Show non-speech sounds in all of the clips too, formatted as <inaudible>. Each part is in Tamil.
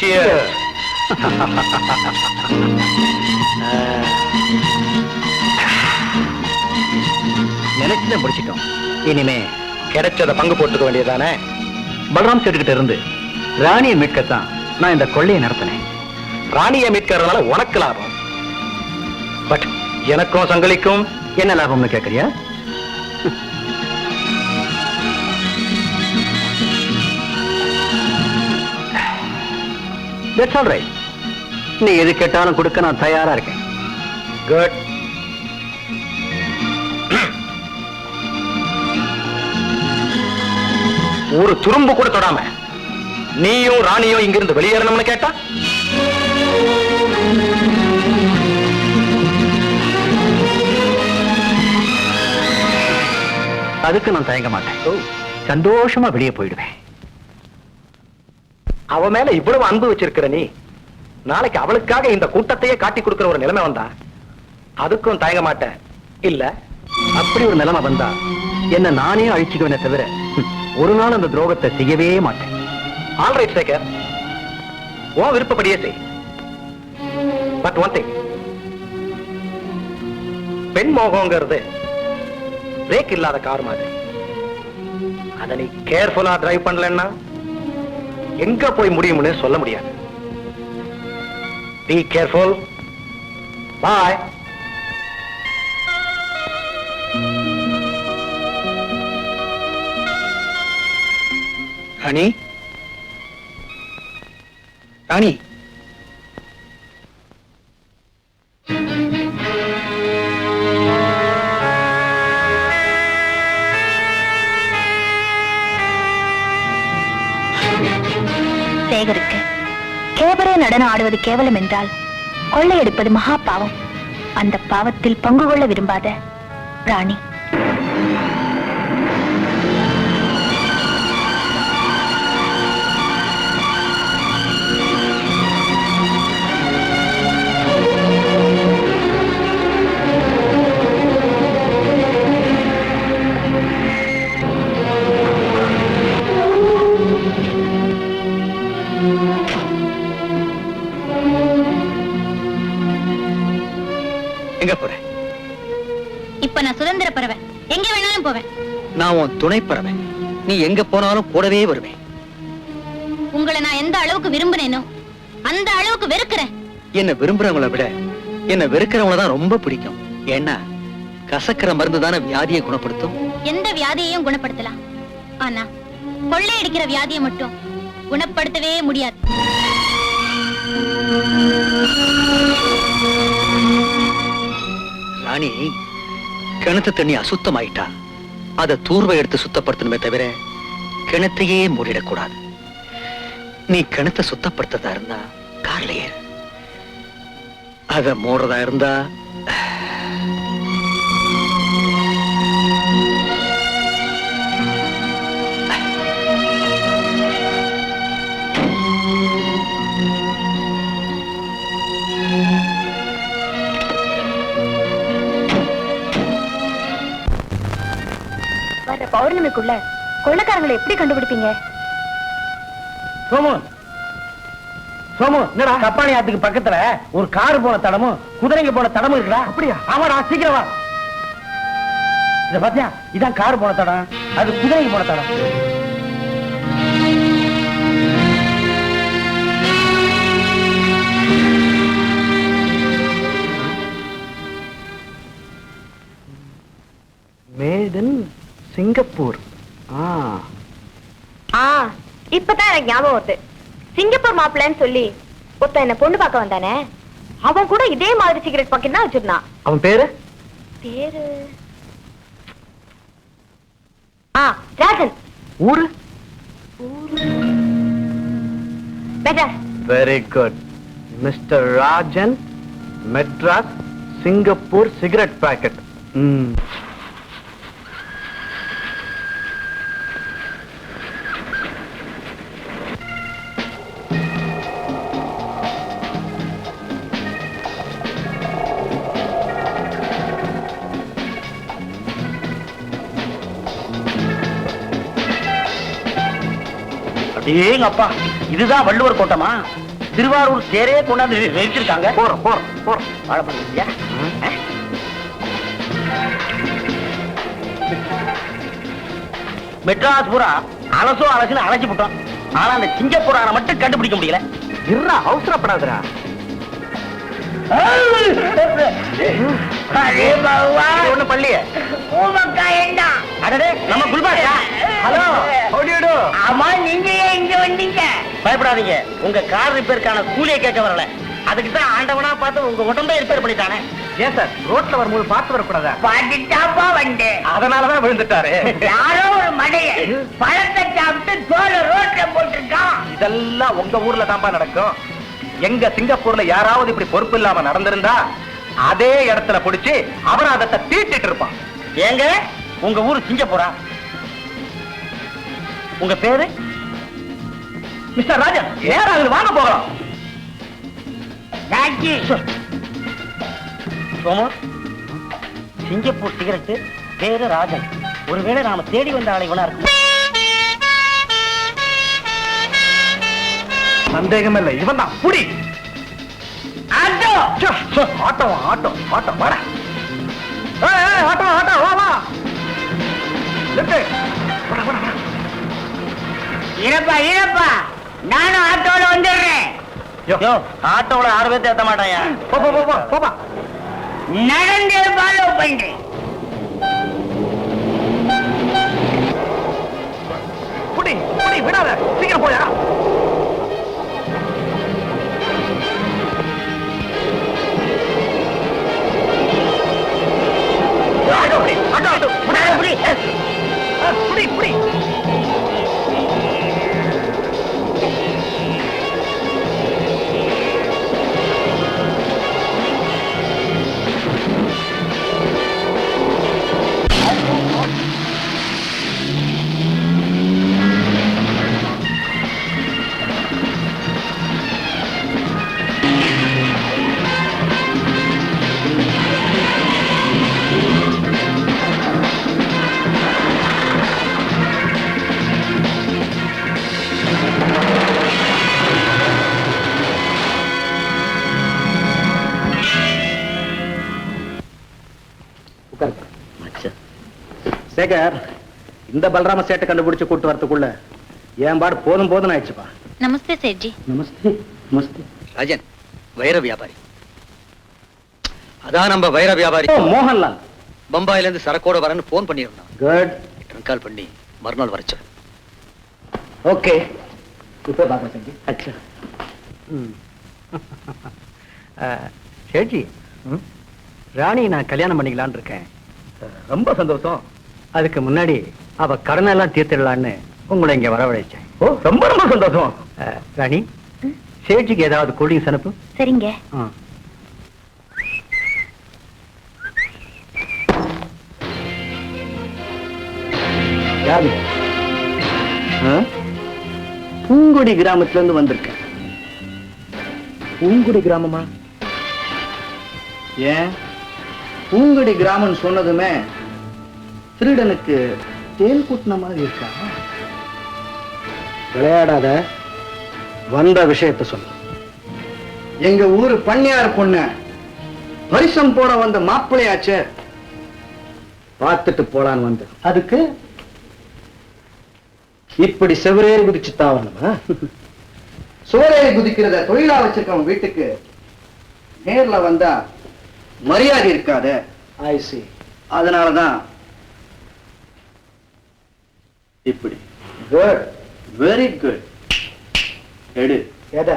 Cheers. <laughs> நினைச்சதை முடிச்சிட்டோம். இனிமே கிடைச்சத பங்கு போட்டுக்க வேண்டியதானே பலராம் சேட்டுக்கிட்ட இருந்து ராணியை மீட்கத்தான் நான் இந்த கொள்ளையை நடத்தினேன். ராணியை மீட்கறதுனால உனக்கு லாபம். பட் எனக்கும் சங்கலிக்கும் என்ன லாபம்னு கேக்குறியா? தட்ஸ் ஆல் ரைட் நீ எது கேட்டாலும் கொடுக்க நான் தயாரா இருக்கேன். குட் ஒரு துரும்பு கூட தொடாம நீயும் ராணியும் இங்கிருந்து வெளியேறணும்னு கேட்டா? அதுக்கு நான் தயங்க மாட்டேன். சந்தோஷமா வெளியே போயிடுவேன். அவ மேல இவ்வளவு அன்பு வச்சிருக்கிற நீ நாளைக்கு அவளுக்காக இந்த கூட்டத்தையே காட்டி கொடுக்கிற ஒரு நிலைமை வந்தா அதுக்கும் தயங்க மாட்டேன் இல்ல அப்படி ஒரு நிலைமை வந்தா என்ன நானே அழிச்சுக்குவேன தவிர ஒரு நாள் அந்த துரோகத்தை செய்யவே மாட்டேன். ஆல்ரைட் சேகர் உன் விருப்பப்படியே செய். பட் ஒன் திங் பெண் மோகங்கிறது பிரேக் இல்லாத கார் மாதிரி. அத நீ கேர்ஃபுல்லா டிரைவ் பண்ணலன்னா எங்க போய் முடியும்னு சொல்ல முடியாது. Be careful boy Rani? Rani? நடனம் ஆடுவது கேவலம் என்றால் கொள்ளையடிப்பது மகா பாவம் அந்த பாவத்தில் பங்கு கொள்ள விரும்பாத ராணி. துணை பறவை நீ எங்க போனாலும் கூடவே வருவேன். உங்களை நான் எந்த அளவுக்கு விரும்பினேனோ அந்த அளவுக்கு வெறுக்கிறேன். என்ன விரும்புறவங்கள விட என்ன வெறுக்கிறவங்கள தான் ரொம்ப பிடிக்கும். ஏன்னா கசக்கிற மருந்து தானே வியாதியை குணப்படுத்தும். எந்த வியாதியையும் குணப்படுத்தலாம். ஆனா கொள்ளையடிக்கிற வியாதியை மட்டும் குணப்படுத்தவே முடியாது. ராணி கிணத்து தண்ணி அசுத்தமாயிட்டா. அதை தூர்வை எடுத்து சுத்தப்படுத்தணுமே தவிர கிணத்தையே மூடிடக்கூடாது. நீ கிணத்தை சுத்தப்படுத்ததா இருந்தா கார்ல ஏறு. அத மூடுறதா இருந்தா வர பௌர்ணமிக்குள்ள கொள்ளைக்காரங்களை எப்படி கண்டுபிடிப்பீங்க? சோமு. சோமு என்னடா? கப்பாணி ஆத்துக்கு பக்கத்துல ஒரு கார் போன தடமும் குதிரைங்க போன தடமும் இருக்குடா. அப்படியா? ஆமாடா சீக்கிரம் வா. இத பாத்தியா? இதான் கார் போன தடம். அது குதிரைக்கு போன தடம். Made in Singapore. ஆ. ஆ இப்பதான் எனக்கு ஞாபகம் வருது. சிங்கப்பூர் மாப்பிள்ளைன்னு சொல்லி ஒருத்தன் என்ன பொண்ணு பார்க்க வந்தானே? அவன் கூட இதே மாதிரி சிகரெட் பாக்கெட் தான் வச்சிருந்தான். அவன் பேரு? பேரு? ஆ ராஜன். ஊரு? Madras. Very good mister Rajan Madras Singapore cigarette packet அடேங்க அப்பா இதுதான் வள்ளுவர் கோட்டமா? திருவாரூர் தேரே கொண்டாந்து நிறுத்திருக்காங்க போறோம் போறோம் போறோம். இல்லையா? ஆ? மெட்ராஸ் பூரா அலசோ அலசுன்னு அழைச்சு விட்டோம் ஆனா அந்த சிங்கப்பூரான மட்டும் கண்டுபிடிக்க முடியல. பகவான். இது ஒண்ணு பள்ளியே நம்ம குல்பாஷா. ஹலோ ஆமா நீங்க வந்தீங்க பயப்படாதீங்க. உங்க கார் ரிப்பேருக்கான கூலியை கேட்க வரல. அதுக்கு தான் ஆண்டவனா பார்த்து உங்க உடம்பே ரிப்பேர் பண்ணிட்டானே. ஏன் சார்? ரோட்ல வரும்போது பார்த்து வரக்கூடாதா? பாட்டுட்டாப்பா வந்தேன் அதனாலதான் விழுந்துட்டாரு. யாரோ ஒரு மடைய பழத்தை சாப்பிட்டு தோலை ரோட்ல போட்டிருக்கான். இதெல்லாம் உங்க ஊர்ல தான்ப்பா நடக்கும். எங்க சிங்கப்பூர்ல யாராவது இப்படி பொறுப்பு இல்லாம நடந்திருந்தா அதே இடத்துல புடிச்சு அபராதத்தை தீட்டிட்டு இருப்பான். ஏங்க உங்க ஊரு சிங்கப்பூரா? உங்க பேரு? மிஸ்டர் ராஜன் நேரம் அது வாங்க போகலாம். சோமு சிங்கப்பூர் சிகரெட்டு பேரு ராஜன். ஒருவேளை நாம தேடி வந்த ஆளை இவனா இருக்கும். சந்தேகம் இல்லை இவன் தான் புடி ஆட்டோ ஆட்டோ ஆட்டோ. ஆட்டோ ஏய், ஆட்டோ ஆட்டோ வா வா. நிறுத்து. வாடா, நானும் ஆட்டோல வந்துடுறேன். யோ, யோ ஆட்டோல ஆறு பேர்த்த ஏத்த மாட்டாயா? போ போ, போ போ போப்பா நடந்து ஃபாலோ பண்றேன். புடி புடி விடாத. சீக்கிரம் போயா. சேகர் இந்த பலராம சேட்டை கண்டுபிடிச்சு கூட்டு வரதுக்குள்ள என் பாடு போதும் போதும் ஆயிடுச்சுப்பா. நமஸ்தே சேட்ஜி. நமஸ்தே நமஸ்தே. ராஜன் வைர வியாபாரி. அதான் நம்ம வைர வியாபாரி. மோகன்லால். பம்பாயில இருந்து சரக்கோட வரேன்னு போன் பண்ணியிருந்தான். குட் கால் பண்ணி மறுநாள் வர சொல்லு ஓகே. இப்போ பாக்க செஞ்சு அச்சா. சேட்ஜி ராணி நான் கல்யாணம் பண்ணிக்கலான்னு இருக்கேன். ரொம்ப சந்தோஷம். அதுக்கு முன்னாடி அவ கடனெல்லாம் தீர்த்திடலான்னு உங்களை இங்க வரவழைச்சேன். ஓ ரொம்ப ரொம்ப சந்தோஷம். ராணி சேட்ஜிக்கு ஏதாவது கூலிங்ஸ் அனுப்பு. சரிங்க? பூங்குடி கிராமத்துல இருந்து வந்திருக்கேன். பூங்குடி கிராமமா? ஏன்? பூங்குடி கிராமம் சொன்னதுமே திருடனுக்கு தேன் கூட்டின மாதிரி இருக்கா? விளையாடாத வந்த விஷயத்த சொல்லு. எங்க ஊரு பண்ணையார் பொண்ண பரிசம் போட வந்த மாப்பிள்ளையாச்சே பார்த்துட்டு போலான்னு வந்து அதுக்கு? இப்படி செவரேறி குதிச்சு தாவணுமா சுவரேறி குதிக்கிறத தொழிலா வச்சிருக்கவன் வீட்டுக்கு நேர்ல வந்தா மரியாதை இருக்காத. ஐசி அதனாலதான் இப்படி. குட் வெரி குட் எடு. எதை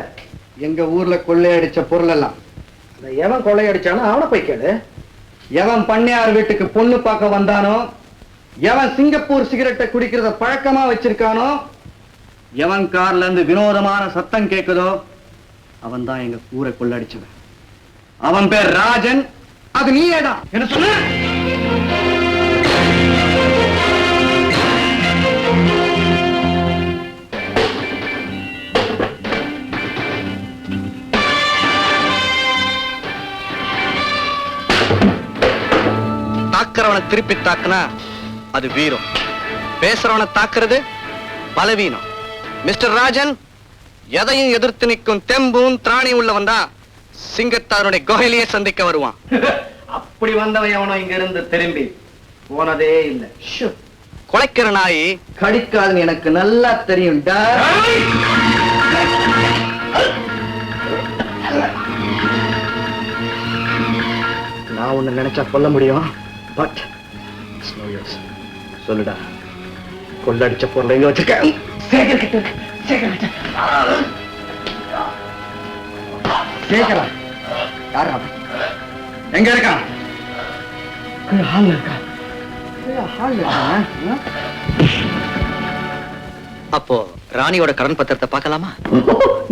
எங்க ஊர்ல கொள்ளையடிச்ச பொருள் எல்லாம் அந்த எவன் கொள்ளையடிச்சானோ அவனை போய் கேளு. எவன் பண்ணையார் வீட்டுக்கு பொண்ணு பார்க்க வந்தானோ எவன் சிங்கப்பூர் சிகரெட்டை குடிக்கிறத பழக்கமா வச்சிருக்கானோ எவன் கார்ல இருந்து வினோதமான சத்தம் கேட்குதோ அவன் தான் எங்க ஊரை கொள்ளடிச்சவன் அவன் பேர் ராஜன். அது நீயேதான் என்ன சொன்ன? தாக்குறவனை திருப்பி தாக்குனா அது வீரம். பேசுறவனை தாக்குறது பலவீனம். மிஸ்டர் ராஜன் எதையும் எதிர்த்து நிற்கும் தெம்பும் திராணி உள்ளவன் தான் சிங்கத்தாருடைய குகையிலேயே சந்திக்க வருவான். <laughs> அப்படி வந்தவன் எவனோ இங்க இருந்து திரும்பி போனதே இல்ல. குலைக்கிற நாய் கடிக்காதுன்னு எனக்கு நல்லா தெரியும் நான் ஒண்ணு நினைச்சா சொல்ல முடியும். பட் சொல்லுடா. கொள்ளடிச்ச பொருளை எங்க வச்சிருக்க. சேகர் கிட்ட. சேகர் கிட்ட. சேகரா? யாரா? எங்க இருக்கான் ஹால்ல இருக்கான் அப்போ ராணியோட கடன் பத்திரத்தை பார்க்கலாமா?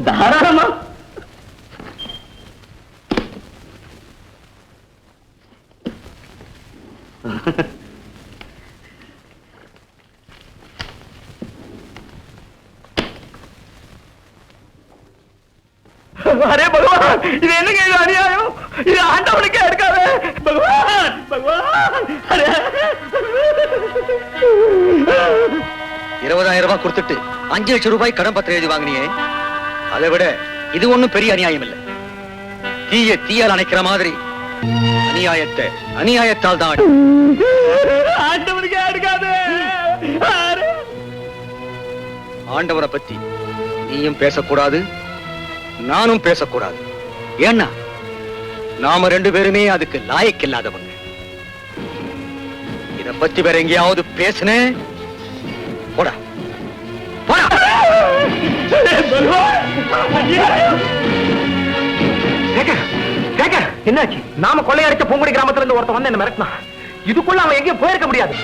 தாராளமா. அரே பகவான் இது என்னங்க இது அநியாயம்? இது ஆண்டவனுக்கே எடுக்காத. பகவான் பகவான் இருபதாயிரம் ரூபாய் கொடுத்துட்டு அஞ்சு லட்சம் ரூபாய் கடன் பத்திரம் எழுதி வாங்கினியே. அதை விட இது ஒண்ணும் பெரிய அநியாயம் இல்ல. தீய தீயால் அணைக்கிற மாதிரி அநியாயத்தை அநியாயத்தால் தான். ஆண்டவனுக்கே எடுக்காத. ஆண்டவரை பத்தி நீயும் பேசக்கூடாது நானும் பேசக்கூடாது. ஏன்னா நாம ரெண்டு பேருமே அதுக்கு லாயக்கில்லாதவங்க இத பத்தி வேற எங்கேயாவது பேசுனேன் போடா. போடா. என்னாச்சு? நாம கொள்ளையடிச்ச பூங்குடி கிராமத்துல இருந்து ஒருத்தன் வந்து என்ன மிரட்டினா இதுக்குள்ள அவன் எங்கேயும் போயிருக்க முடியாது.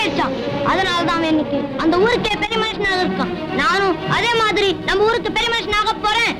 போய் அதனால தான் அவன் இன்னைக்கு அந்த ஊருக்கே பெரிய மனுஷனாக இருக்கான். நானும் அதே மாதிரி நம்ம ஊருக்கு பெரிய மனுஷனாக போறேன்.